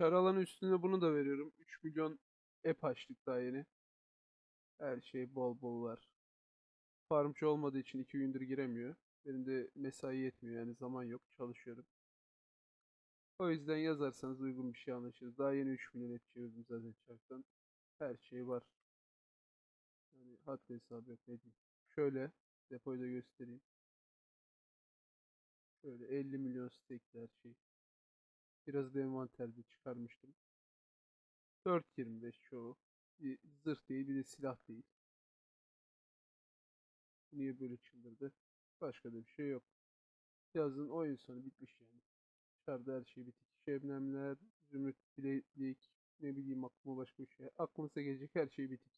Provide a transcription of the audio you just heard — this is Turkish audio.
Kar alanı üstüne bunu da veriyorum. 3 milyon app açtık daha yeni. Her şey bol bol var. Farmcı olmadığı için 2 gündür giremiyor. Benim de mesai yetmiyor yani zaman yok. Çalışıyorum. O yüzden yazarsanız uygun bir şey anlaşırız. Daha yeni 3 milyon et çevirdim zaten çarktan. Her şey var. Yani haddi hesabı yok ne diyeyim. Şöyle depoyu da göstereyim. Şöyle 50 milyon stekli her şey. Biraz da envanterde çıkarmıştım. 4.25 çoğu. Bir zırh değil bir de silah değil. Niye böyle çıldırdı? Başka da bir şey yok. Yazın oyun sonu bitmiş yani. Dışarıda her şey bitik. Şebnemler, zümrüt bileklik, ne bileyim aklıma başka bir şey. Aklınıza gelecek her şey bitik.